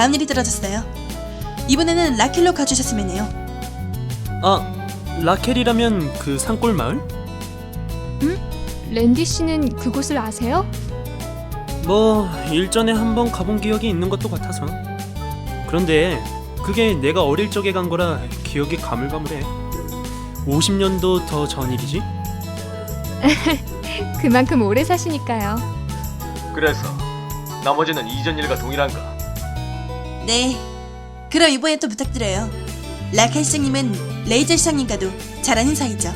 자, 다음 일이 떨어졌어요. 이번에는 라켈로 가주셨으면 해요. 아, 라켈이라면 그 산골 마을? 랜디 씨는 그곳을 아세요? 뭐 일전에 한번 가본 기억이 있는 것도 같아서. 그런데 그게 내가 어릴 적에 간 거라 기억이 가물가물해. 50년도 더 전 일이지? 그만큼 오래 사시니까요. 그래서 나머지는 이전 일과 동일한가? 네. 그럼 이번에 또 부탁드려요. 라켈 시장님은 레이저 시장님과도 잘 아는 사이죠.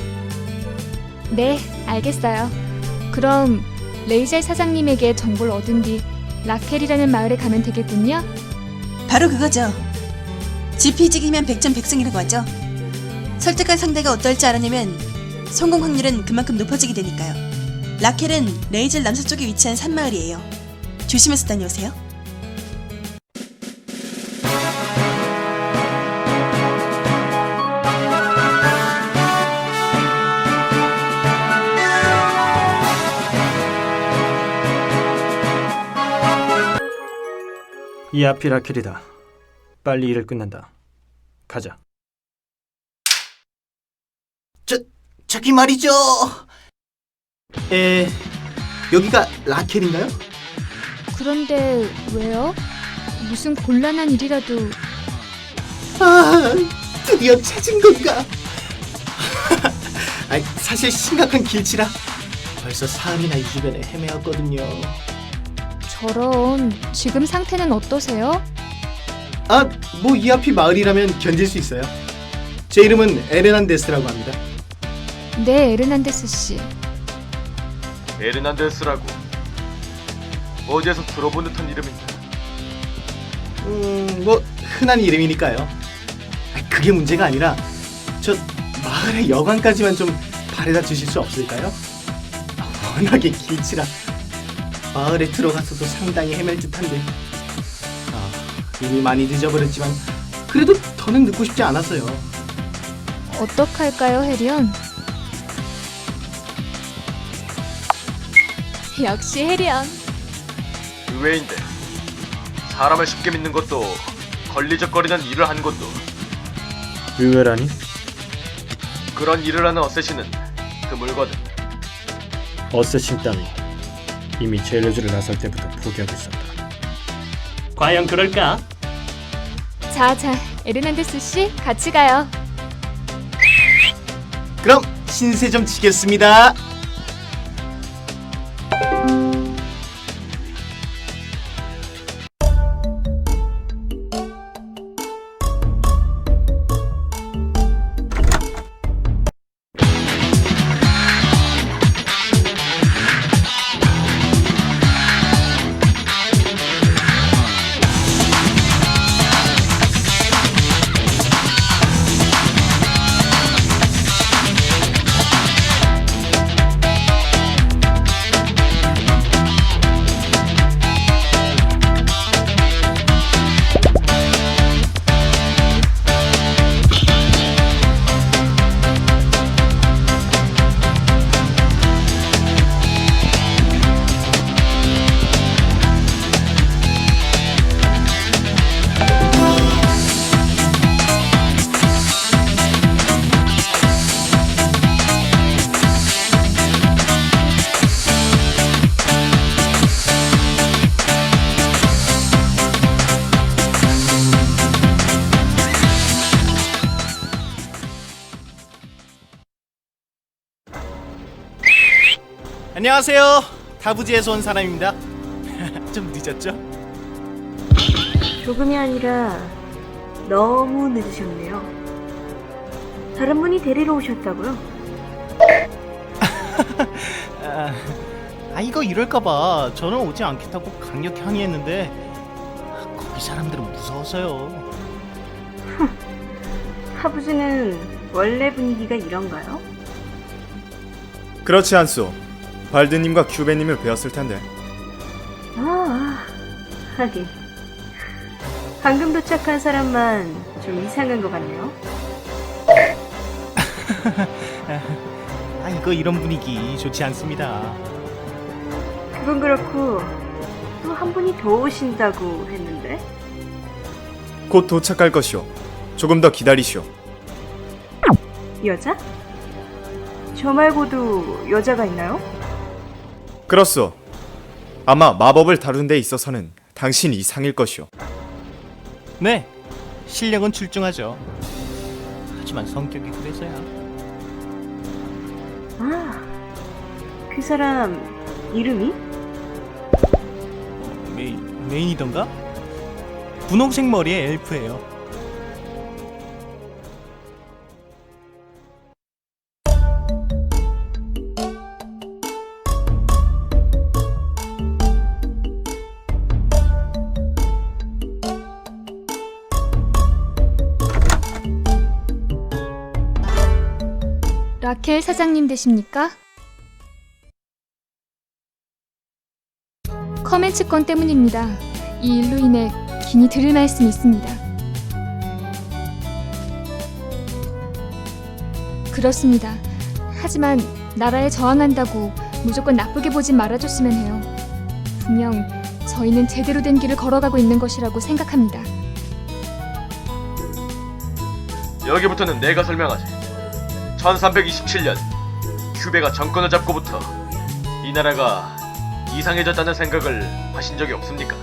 네, 알겠어요. 그럼 레이젤 사장님에게 정보를 얻은 뒤 라켈이라는 마을에 가면 되겠군요. 바로 그거죠. 지피지기면 백전백승이라고 하죠. 설득한 상대가 어떨지 알아내면 성공 확률은 그만큼 높아지게 되니까요. 라켈은 레이젤 남서쪽에 위치한 산마을이에요. 조심해서 다녀오세요. 이 앞이 라켈이다. 빨리 일을 끝낸다. 가자. 저 저기 말이죠. 에 여기가 라켈인가요? 그런데 왜요? 무슨 곤란한 일이라도 아 드디어 찾은 건가? 아 사실 심각한 길치라 벌써 사흘이나 이 주변에 헤매었거든요. 저런 지금 상태는 어떠세요? 아 뭐 이 앞이 마을이라면 견딜 수 있어요. 제 이름은 에르난데스라고 합니다. 네, 에르난데스 씨. 에르난데스라고 어디에서 들어본 듯한 이름인데 음 뭐 흔한 이름이니까요. 아, 그게 문제가 아니라 저 마을의 여관까지만 좀 바래다 주실 수 없을까요? 아, 워낙에 길치라 마을에 들어가서도 상당히 헤맬 듯한데 아, 이미 많이 늦어버렸지만 그래도 더는 늦고 싶지 않았어요. 어떡할까요, 해리언? 역시 해리언. 의외인데 사람을 쉽게 믿는 것도 걸리적거리는 일을 한 것도 의외라니? 그런 일을 하는 어쌔신은 드물거든 어쌔신 따위. 이미 젤로즈를 나설 때부터 포기하고 있었다. 과연 그럴까? 자, 자, 에르난데스 씨, 같이 가요. 그럼 신세 좀 지겠습니다. 안녕하세요. 다부지에서 온 사람입니다. 좀 늦었죠? 조금이 아니라 너무 늦으셨네요. 다른 분이 데리러 오셨다고요? 아, 아 이거 이럴까봐 저는 오지 않겠다고 강력 항의했는데 거기 사람들은 무서워서요. 하부즈는 원래 분위기가 이런가요? 그렇지 않소. 발드님과 큐베님을 배웠을 텐데. 아, 하긴. 방금 도착한 사람만 좀 이상한 것 같네요. 아 이거 이런 분위기 좋지 않습니다. 그건 그렇고 또 한 분이 더 오신다고 했는데 곧 도착할 것이오. 조금 더 기다리시오. 여자? 저 말고도 여자가 있나요? 그렇소. 아마 마법을 다룬 데 있어서는 당신 이상일 것이오. 네, 실력은 출중하죠. 하지만 성격이 그래서야. 아, 그 사람 이름이? 메인, 메인이던가? 분홍색 머리의 엘프예요. 라켈 사장님 되십니까? 커맨츠 건 때문입니다. 이 일로 인해 긴히 들을 말씀이 있습니다. 그렇습니다. 하지만 나라에 저항한다고 무조건 나쁘게 보진 말아줬으면 해요. 분명 저희는 제대로 된 길을 걸어가고 있는 것이라고 생각합니다. 여기부터는 내가 설명하지. 1327년 큐베가 정권을 잡고부터 이 나라가 이상해졌다는 생각을 하신 적이 없습니까?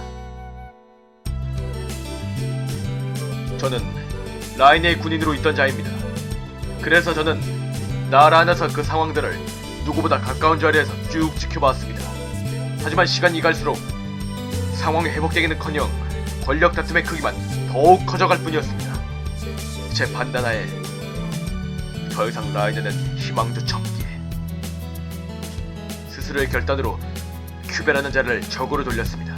저는 라인의 군인으로 있던 자입니다. 그래서 저는 나라 안에서 그 상황들을 누구보다 가까운 자리에서 쭉 지켜봤습니다. 하지만 시간이 갈수록 상황이 회복되기는커녕 권력 다툼의 크기만 더욱 커져갈 뿐이었습니다. 제 판단하에 더 이상 라인에는 희망조차 없기에 스스로의 결단으로 큐베라는 자를 적으로 돌렸습니다.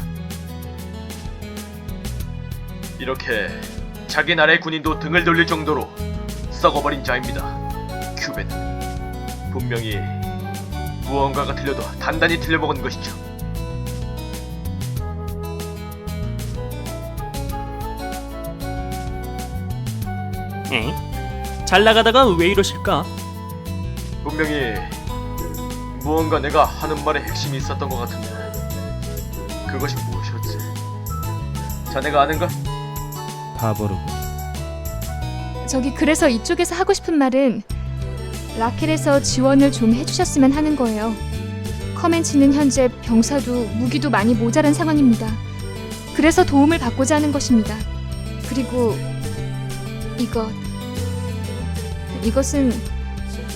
이렇게 자기 나라의 군인도 등을 돌릴 정도로 썩어버린 자입니다. 큐베는 분명히 무언가가 틀려도 단단히 틀려먹은 것이죠. 에? 잘 나가다가 왜 이러실까? 분명히 무언가 내가 하는 말에 핵심이 있었던 것 같은데 그것이 무엇이었지? 자네가 아는가? 바보로. 저기 그래서 이쪽에서 하고 싶은 말은 라켈에서 지원을 좀 해주셨으면 하는 거예요. 커맨치는 현재 병사도 무기도 많이 모자란 상황입니다. 그래서 도움을 받고자 하는 것입니다. 그리고 이것 이것은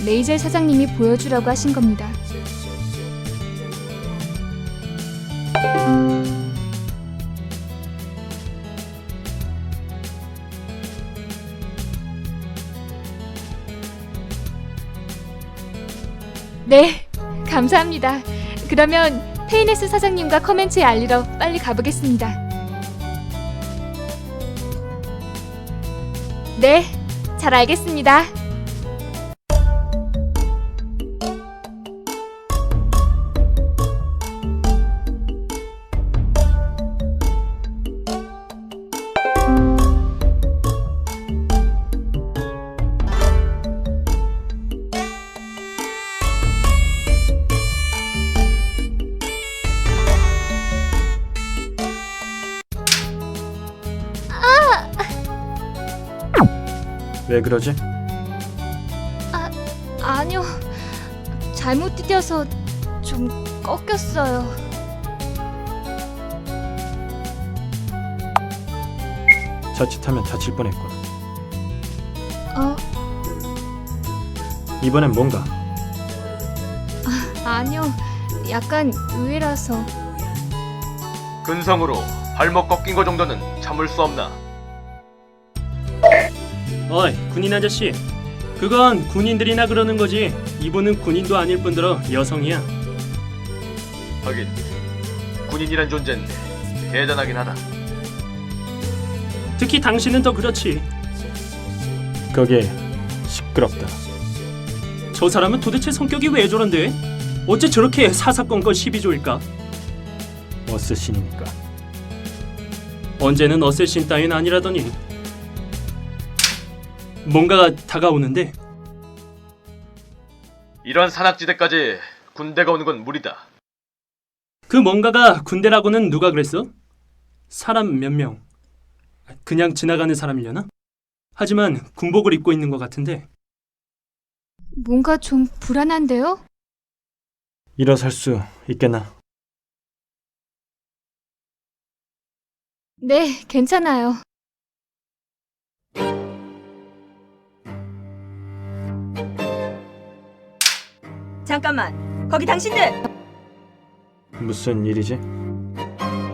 레이젤 사장님이 보여주라고 하신 겁니다. 네, 감사합니다. 그러면 페이네스 사장님과 커멘츠에 알리러 빨리 가보겠습니다. 네, 잘 알겠습니다. 왜 그러지? 아니요, 잘못 뛰어서 좀 꺾였어요. 자칫하면 다칠 뻔했군. 어, 이번엔 뭔가 아니요, 약간 의외라서. 근성으로 발목 꺾인 거 정도는 참을 수 없나? 어이 군인 아저씨 그건 군인들이나 그러는 거지 이분은 군인도 아닐 뿐더러 여성이야 하긴 군인이란 존재는 대단하긴 하다. 특히 당신은 더 그렇지 그게 시끄럽다. 저 사람은 도대체 성격이 왜 저런데 어째 저렇게 사사건건 시비 조일까 어쌔신이니까. 언제는 어쌔신 따윈 아니라더니 뭔가가 다가오는데 이런 산악지대까지 군대가 오는 건 무리다. 그 뭔가가 군대라고는 누가 그랬어? 사람 몇 명? 그냥 지나가는 사람이려나? 하지만 군복을 입고 있는 것 같은데 뭔가 좀 불안한데요? 일어설 수 있겠나? 네, 괜찮아요. 잠깐만. 거기 당신들 무슨 일이지?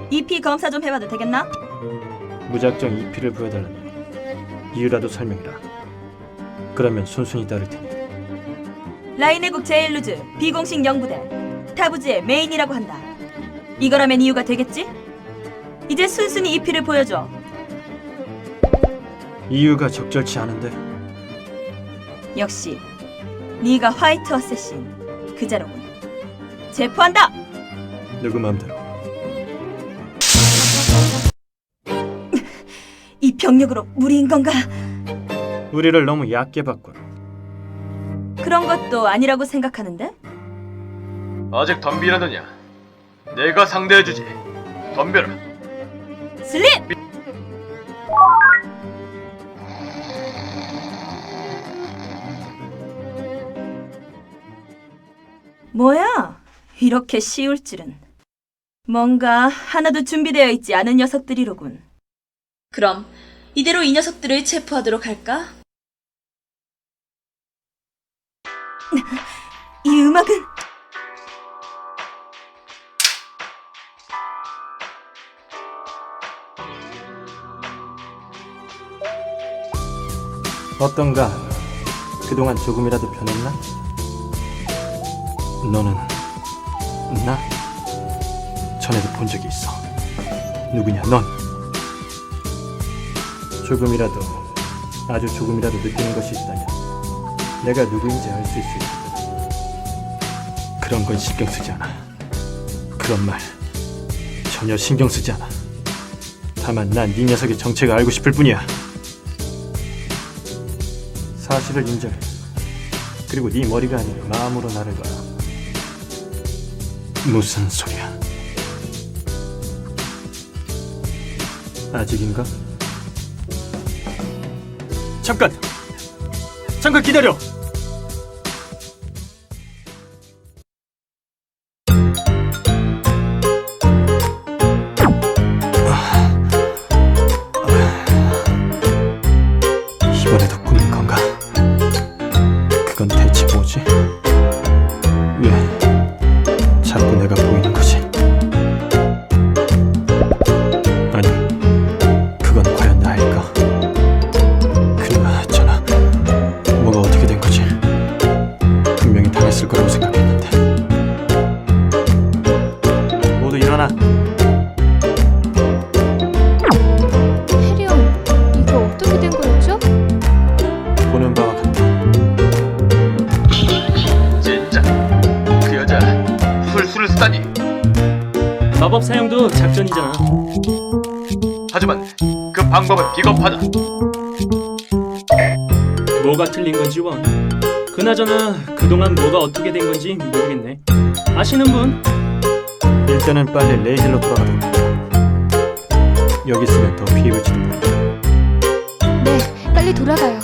EP 검사 좀 해봐도 되겠나? 무작정 EP를 보여달라니 이유라도 설명해라. 그러면 순순히 따를 테니 라인해국 제일루즈 비공식 영부대 타부지의 메인이라고 한다. 이거라면 이유가 되겠지? 이제 순순히 EP를 보여줘. 이유가 적절치 않은데 역시 네가 화이트 어쌔신 그 자로군. 체포한다. 누구 맘대로 이 병력으로 무리인 건가? 우리를 너무 얕게 봤군. 그런 것도 아니라고 생각하는데? 아직 덤비려느냐? 내가 상대해주지. 덤벼라. 슬립! 뭐야? 이렇게 쉬울 줄은. 뭔가 하나도 준비되어 있지 않은 녀석들이로군. 그럼 이대로 이 녀석들을 체포하도록 할까? 이 음악은 어떤가? 그동안 조금이라도 변했나? 너는 나 전에도 본 적이 있어. 누구냐? 넌 조금이라도 아주 조금이라도 느끼는 것이 있다면 내가 누구인지 알 수 있을 거다. 그런 건 신경 쓰지 않아. 그런 말 전혀 신경 쓰지 않아. 다만 난 네 녀석의 정체가 알고 싶을 뿐이야. 사실을 인정해. 그리고 네 머리가 아닌 마음으로 나를 봐. 무슨 소리야? 아직인가? 잠깐! 잠깐 기다려! 술술을 쓰다니. 마법 사용도 작전이잖아. 하지만 그 방법은 비겁하다. 뭐가 틀린 건지 원. 그나저나 그동안 뭐가 어떻게 된 건지 모르겠네. 아시는 분? 일단은 빨리 레이힐로 돌아가도록 하자. 여기 있으면 더 피해볼지도 모른다. 네, 빨리 돌아가요.